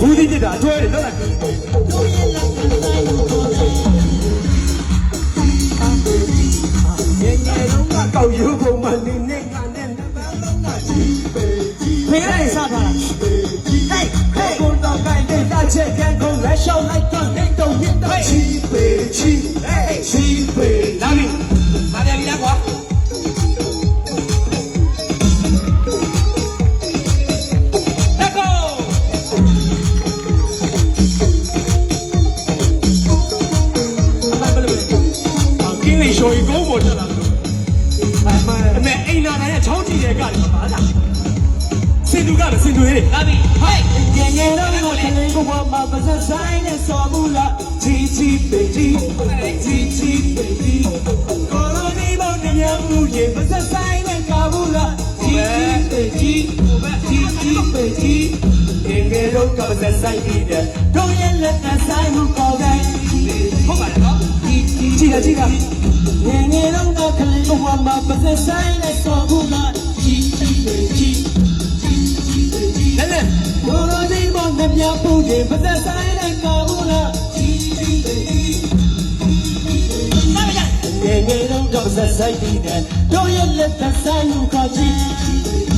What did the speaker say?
ဘူးဒီจิตတာအကျွဲတွေလောက်လိုက်ငယ်ငယ်လုံးကကောက်ယူပုံမှန်နေနေကနဲ့နံပါတ်လုံးကချီပေချီဖေကလည်းစားထားတာ Hey, hey, con tao cay để ta chết gan con lại sau lại con đến đầu hiện tại chi về chi, hey, chi về လာပြီ ရှော်ရီကုန်းပေါ်တက်လာလို့အမအမေအိမ်နာတိုင်းချောင်းကြည့်တဲ့ကလည်းပါလားစင်သူကလည်းစင်သူရေးလာပြီဟိုက်ငယ်ငယ်တော့ကိုခလေးကိုဝမပါစဆိုင်နဲ့စော်မူလာချီချီပေချီချီချီပေချီကိုလိုဒီဘောင်းညမှုရေပါစဆိုင်နဲ့ကာဘူးလာချီချီပေချီချီချီပေချီငယ်ငယ်တော့ကပါစဆိုင်နေတဲ့တို့ရဲ့လက်နဲ့ဆိုင်မှုကောင်းတိုင်း ပါစဆိုင်နဲ့စော်မူလာချီချီပေချီလဲလဲကိုလိုဒီဘောင်းညမှုရေပါစဆိုင်နဲ့ကာဘူးလာလာပြီလားငယ်ငယ်တော့ကပါစဆိုင်နေတဲ့တို့ရဲ့လက်နဲ့ဆိုင်မှုကောင်းတိုင်း